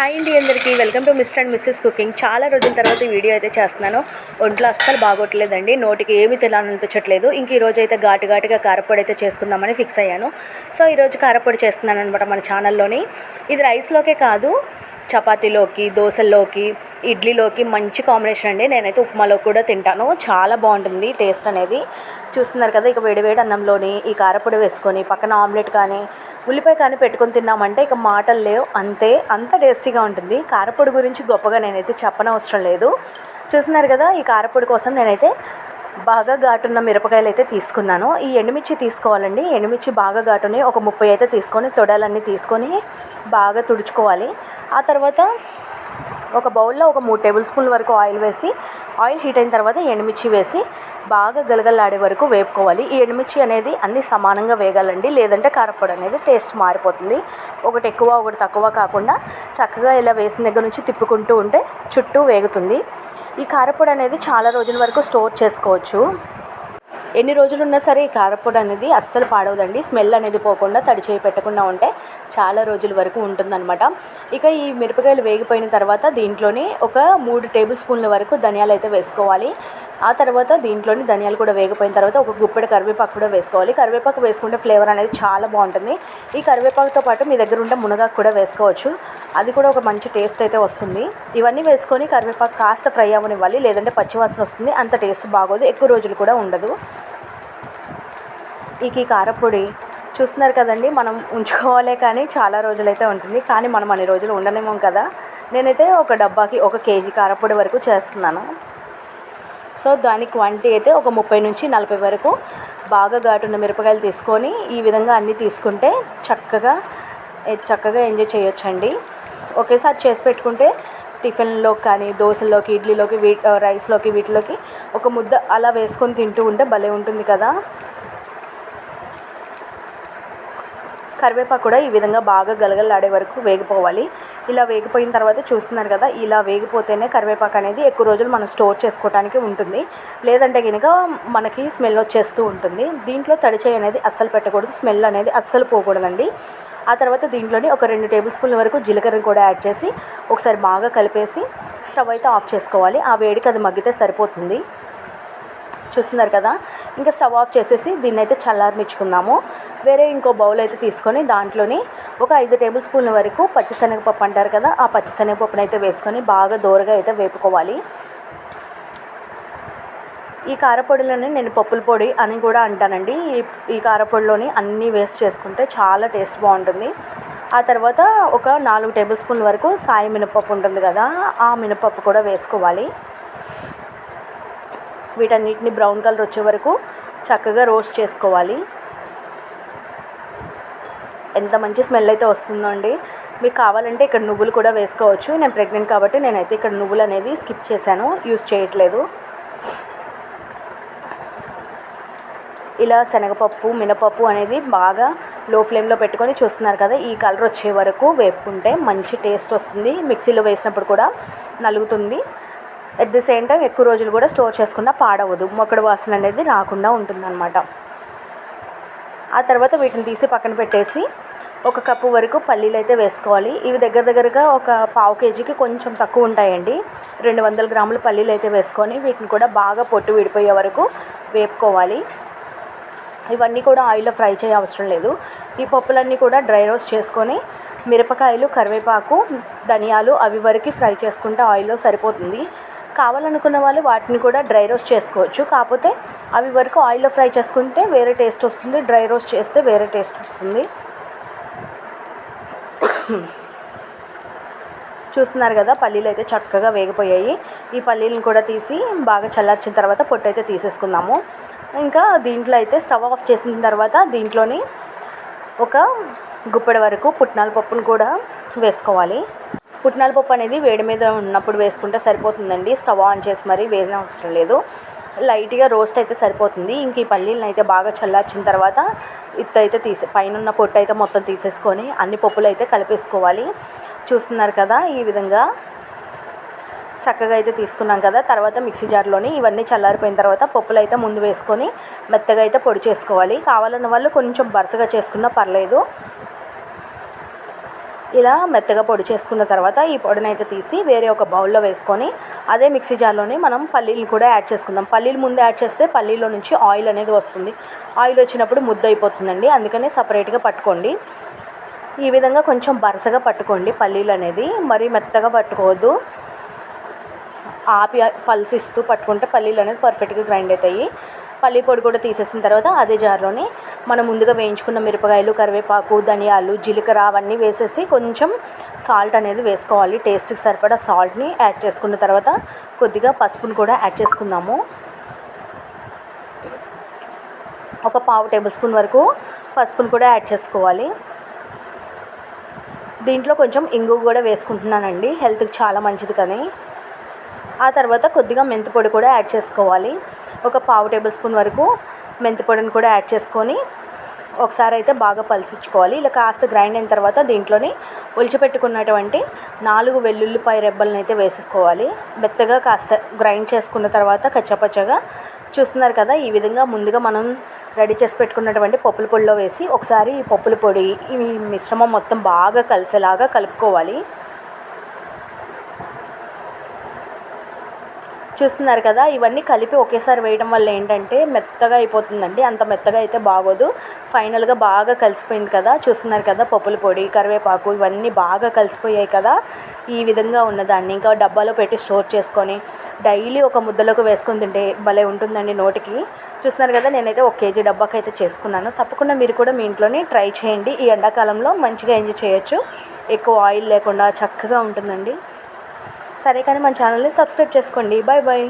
Hi అండి అందరికీ. Welcome to mister and missus cooking. చాలా రోజుల తర్వాత ఈ వీడియో అయితే చేస్తున్నాను. ఒంట్లో అస్సలు బాగోట్లేదండి. నోటికి ఏమీ తినాలనిపించట్లేదు ఇంక ఈరోజు అయితే ఘాటు ఘాటుగా కారపొడి అయితే చేసుకుందామని ఫిక్స్ అయ్యాను. సో ఈరోజు కారపొడి చేస్తున్నాను అనమాట మన ఛానల్లోని. ఇది రైస్లోకే కాదు చపాతీలోకి దోశల్లోకి ఇడ్లీలోకి మంచి కాంబినేషన్ అండి. నేనైతే ఉప్మాలో కూడా తింటాను. చాలా బాగుంటుంది టేస్ట్ అనేది. చూస్తున్నారు కదా ఇక వేడివేడి అన్నంలోని ఈ కారపొడి వేసుకొని పక్కన ఆమ్లెట్ కానీ ఉల్లిపాయ కానీ పెట్టుకొని తిన్నామంటే ఇక మాటలు లేవు. అంతే అంత టేస్టీగా ఉంటుంది. కారపొడి గురించి గొప్పగా నేనైతే చెప్పనవసరం లేదు. చూస్తున్నారు కదా ఈ కారపొడి కోసం నేనైతే బాగా ఘాటున్న మిరపకాయలు అయితే తీసుకున్నాను. ఈ ఎండుమిర్చి తీసుకోవాలండి. ఎండుమిర్చి బాగా ఘాటుని ఒక ముప్పై అయితే తీసుకొని తొడలన్నీ తీసుకొని బాగా తుడుచుకోవాలి. ఆ తర్వాత ఒక బౌల్లో ఒక మూడు టేబుల్ స్పూన్ల వరకు ఆయిల్ వేసి ఆయిల్ హీట్ అయిన తర్వాత ఎండుమిర్చి వేసి బాగా గలగలాడే వరకు వేపుకోవాలి. ఈ ఎండుమిర్చి అనేది అన్ని సమానంగా వేగాలండి. లేదంటే కారపొడి అనేది టేస్ట్ మారిపోతుంది. ఒకటి ఎక్కువ ఒకటి తక్కువ కాకుండా చక్కగా ఇలా వేసిన దగ్గర నుంచి తిప్పుకుంటూ ఉంటే చుట్టూ వేగుతుంది. ఈ కారపొడి అనేది చాలా రోజుల వరకు స్టోర్ చేసుకోవచ్చు. ఎన్ని రోజులు ఉన్నా సరే ఈ కారపొడి అనేది అస్సలు పాడవదండి. స్మెల్ అనేది పోకుండా తడి చేయి పెట్టకుండా ఉంటే చాలా రోజుల వరకు ఉంటుందన్నమాట. ఇక ఈ మిరపకాయలు వేగిపోయిన తర్వాత దీంట్లోని ఒక మూడు టేబుల్ స్పూన్ల వరకు ధనియాలు అయితే వేసుకోవాలి. ఆ తర్వాత దీంట్లోని ధనియాలు కూడా వేగిపోయిన తర్వాత ఒక గుప్పెడు కరివేపాకు కూడా వేసుకోవాలి. కరివేపాకు వేసుకుంటే ఫ్లేవర్ అనేది చాలా బాగుంటుంది. ఈ కరివేపాకుతో పాటు మీ దగ్గర ఉంటే మునగాకు కూడా వేసుకోవచ్చు. అది కూడా ఒక మంచి టేస్ట్ అయితే వస్తుంది. ఇవన్నీ వేసుకొని కరివేపాకు కాస్త ఫ్రై అవ్వనివ్వాలి. లేదంటే పచ్చివాసన వస్తుంది. అంత టేస్ట్ బాగోదు. ఎక్కువ రోజులు కూడా ఉండదు. ఇక ఈ కారపొడి చూస్తున్నారు కదండి మనం ఉంచుకోవాలి కానీ చాలా రోజులైతే ఉంటుంది. కానీ మనం అన్ని రోజులు ఉండలేము కదా. నేనైతే ఒక డబ్బాకి ఒక కేజీ కారపొడి వరకు చేస్తున్నాను. సో దాని క్వాంటిటీ అయితే ఒక ముప్పై నుంచి నలభై వరకు బాగా ఘాటున్న మిరపకాయలు తీసుకొని ఈ విధంగా అన్నీ తీసుకుంటే చక్కగా చక్కగా ఎంజాయ్ చేయొచ్చండి. ఒకేసారి చేసి పెట్టుకుంటే టిఫిన్లో కానీ దోశల్లోకి ఇడ్లీలోకి వీ రైస్లోకి వీటిలోకి ఒక ముద్ద అలా వేసుకొని తింటూ ఉంటే భలే ఉంటుంది కదా. కరివేపాకు కూడా ఈ విధంగా బాగా గలగలాడే వరకు వేగిపోవాలి. ఇలా వేగిపోయిన తర్వాత చూస్తున్నారు కదా ఇలా వేగిపోతేనే కరివేపాకు అనేది ఎక్కువ రోజులు మనం స్టోర్ చేసుకోవడానికి ఉంటుంది. లేదంటే కనుక మనకి స్మెల్ వచ్చేస్తూ ఉంటుంది. దీంట్లో తడిచేయి అనేది అస్సలు పెట్టకూడదు. స్మెల్ అనేది అస్సలు పోకూడదండి. ఆ తర్వాత దీంట్లోని ఒక రెండు టేబుల్ స్పూన్ల వరకు జీలకర్రని కూడా యాడ్ చేసి ఒకసారి బాగా కలిపేసి స్టవ్ అయితే ఆఫ్ చేసుకోవాలి. ఆ వేడికి అది మగ్గితే సరిపోతుంది. చూస్తున్నారు కదా. ఇంకా స్టవ్ ఆఫ్ చేసేసి దీన్ని అయితే చల్లారనిచ్చుకుందాము. వేరే ఇంకో బౌల్ అయితే తీసుకొని దాంట్లోని ఒక ఐదు టేబుల్ స్పూన్ల వరకు పచ్చిశనగపప్పు అంటారు కదా ఆ పచ్చిశనగపప్పును అయితే వేసుకొని బాగా దోరగా అయితే వేపుకోవాలి. ఈ కారపొడిలోనే నేను పప్పుల పొడి అని కూడా అంటానండి. ఈ ఈ కారపొడిలోని అన్నీ వేస్ట్ చేసుకుంటే చాలా టేస్ట్ బాగుంటుంది. ఆ తర్వాత ఒక నాలుగు టేబుల్ స్పూన్ల వరకు సాయి మినపప్పు ఉంటుంది కదా ఆ మినపప్పు కూడా వేసుకోవాలి. వీటన్నిటిని బ్రౌన్ కలర్ వచ్చే వరకు చక్కగా రోస్ట్ చేసుకోవాలి. ఎంత మంచి స్మెల్ అయితే వస్తుందో అండి. మీకు కావాలంటే ఇక్కడ నువ్వులు కూడా వేసుకోవచ్చు. నేను ప్రెగ్నెంట్ కాబట్టి నేనైతే ఇక్కడ నువ్వులు అనేది స్కిప్ చేశాను యూస్ చేయట్లేదు. ఇలా శనగపప్పు మినపప్పు అనేది బాగా లో ఫ్లేమ్లో పెట్టుకొని చూస్తున్నారు కదా ఈ కలర్ వచ్చే వరకు వేపుకుంటే మంచి టేస్ట్ వస్తుంది. మిక్సీలో వేసినప్పుడు కూడా నలుగుతుంది. అట్ ది సేమ్ టైం ఎక్కువ రోజులు కూడా స్టోర్ చేసుకున్న పాడవదు. మొక్కడు వాసన అనేది రాకుండా ఉంటుందన్నమాట. ఆ తర్వాత వీటిని తీసి పక్కన పెట్టేసి ఒక కప్పు వరకు పల్లీలు అయితే వేసుకోవాలి. ఇవి దగ్గర దగ్గరగా ఒక పావు కేజీకి కొంచెం తక్కువ ఉంటాయండి. రెండు వందల గ్రాముల పల్లీలు అయితే వేసుకొని వీటిని కూడా బాగా పొట్టు విడిపోయే వరకు వేపుకోవాలి. ఇవన్నీ కూడా ఆయిల్లో ఫ్రై చేయ అవసరం లేదు. ఈ పప్పులన్నీ కూడా డ్రై రోస్ట్ చేసుకొని మిరపకాయలు కరివేపాకు ధనియాలు అవి వరకు ఫ్రై చేసుకుంటే ఆయిల్లో సరిపోతుంది. కావాలనుకున్న వాళ్ళు వాటిని కూడా డ్రై రోస్ట్ చేసుకోవచ్చు. కాకపోతే అవి వరకు ఆయిల్లో ఫ్రై చేసుకుంటే వేరే టేస్ట్ వస్తుంది. డ్రై రోస్ట్ చేస్తే వేరే టేస్ట్ వస్తుంది. చూస్తున్నారు కదా పల్లీలు అయితే చక్కగా వేగిపోయాయి. ఈ పల్లీలను కూడా తీసి బాగా చల్లార్చిన తర్వాత పొట్టు అయితే తీసేసుకుందాము. ఇంకా దీంట్లో అయితే స్టవ్ ఆఫ్ చేసిన తర్వాత దీంట్లోని ఒక గుప్పెడ వరకు పుట్నాల పప్పును కూడా వేసుకోవాలి. పుట్నాల పప్పు అనేది వేడి మీద ఉన్నప్పుడు వేసుకుంటే సరిపోతుందండి. స్టవ్ ఆన్ చేసి మరీ వేసిన అవసరం లేదు. లైట్గా రోస్ట్ అయితే సరిపోతుంది. ఇంక ఈ పల్లీలను అయితే బాగా చల్లార్చిన తర్వాత ఇత్త అయితే తీసే పైన ఉన్న పొట్టు అయితే మొత్తం తీసేసుకొని అన్ని పప్పులు అయితే కలిపేసుకోవాలి. చూస్తున్నారు కదా ఈ విధంగా చక్కగా అయితే తీసుకున్నాం కదా. తర్వాత మిక్సీ జార్లోని ఇవన్నీ చల్లారిపోయిన తర్వాత పప్పులు అయితే ముందు వేసుకొని మెత్తగా అయితే పొడి చేసుకోవాలి. కావాలన్న వాళ్ళు కొంచెం బరసగా చేసుకున్నా పర్లేదు. ఇలా మెత్తగా పొడి చేసుకున్న తర్వాత ఈ పొడిని అయితే తీసి వేరే ఒక బౌల్లో వేసుకొని అదే మిక్సీ జార్లోని మనం పల్లీలు కూడా యాడ్ చేసుకుందాం. పల్లీలు ముందు యాడ్ చేస్తే పల్లీలో నుంచి ఆయిల్ అనేది వస్తుంది. ఆయిల్ వచ్చినప్పుడు ముద్ద అయిపోతుందండి. అందుకనే సపరేట్గా పట్టుకోండి. ఈ విధంగా కొంచెం బరసగా పట్టుకోండి పల్లీలు అనేది. మరీ మెత్తగా పట్టుకోవద్దు. ఆపి పల్స్ ఇస్తూ పట్టుకుంటే పల్లీలు అనేది పర్ఫెక్ట్గా గ్రైండ్ అవుతాయి. పల్లీ పొడి కూడా తీసేసిన తర్వాత అదే జార్లోని మనం ముందుగా వేయించుకున్న మిరపకాయలు కరివేపాకు ధనియాలు జీలకర్ర అవన్నీ వేసేసి కొంచెం సాల్ట్ అనేది వేసుకోవాలి. టేస్ట్కి సరిపడా సాల్ట్ని యాడ్ చేసుకున్న తర్వాత కొద్దిగా పసుపును కూడా యాడ్ చేసుకుందాము. ఒక పావు టేబుల్ స్పూన్ వరకు పసుపును కూడా యాడ్ చేసుకోవాలి. దీంట్లో కొంచెం ఇంగు కూడా వేసుకుంటున్నానండి. హెల్త్కి చాలా మంచిది కానీ. ఆ తర్వాత కొద్దిగా మెంతి పొడి కూడా యాడ్ చేసుకోవాలి. ఒక పావు టేబుల్ స్పూన్ వరకు మెంతి పొడిని కూడా యాడ్ చేసుకొని ఒకసారి అయితే బాగా పలిసించుకోవాలి ఇలా కాస్త గ్రైండ్ అయిన తర్వాత దీంట్లోని ఒలిచిపెట్టుకున్నటువంటి నాలుగు వెల్లుల్లిపాయ రెబ్బలను అయితే వేసేసుకోవాలి. మెత్తగా కాస్త గ్రైండ్ చేసుకున్న తర్వాత కచ్చపచ్చగా చూస్తున్నారు కదా ఈ విధంగా ముందుగా మనం రెడీ చేసి పెట్టుకున్నటువంటి పప్పుల పొడిలో వేసి ఒకసారి ఈ పప్పుల పొడి ఈ మిశ్రమం మొత్తం బాగా కలిసేలాగా కలుపుకోవాలి. చూస్తున్నారు కదా ఇవన్నీ కలిపి ఒకేసారి వేయడం వల్ల ఏంటంటే మెత్తగా అయిపోతుందండి. అంత మెత్తగా అయితే బాగోదు. ఫైనల్గా బాగా కలిసిపోయింది కదా చూస్తున్నారు కదా పప్పుల పొడి కరివేపాకు ఇవన్నీ బాగా కలిసిపోయాయి కదా ఈ విధంగా ఉన్నదాన్ని ఇంకా డబ్బాలో పెట్టి స్టోర్ చేసుకొని డైలీ ఒక ముద్దలోకి వేసుకుని తింటే భలే ఉంటుందండి నోటికి. చూస్తున్నారు కదా నేనైతే ఒక కేజీ డబ్బాకి అయితే చేసుకున్నాను. తప్పకుండా మీరు కూడా మీ ఇంట్లోనే ట్రై చేయండి. ఈ ఎండాకాలంలో మంచిగా ఎంజాయ్ చేయొచ్చు. ఎక్కువ ఆయిల్ లేకుండా చక్కగా ఉంటుందండి. సరే కానీ మన ఛానల్ని సబ్స్క్రైబ్ చేసుకోండి. Bye bye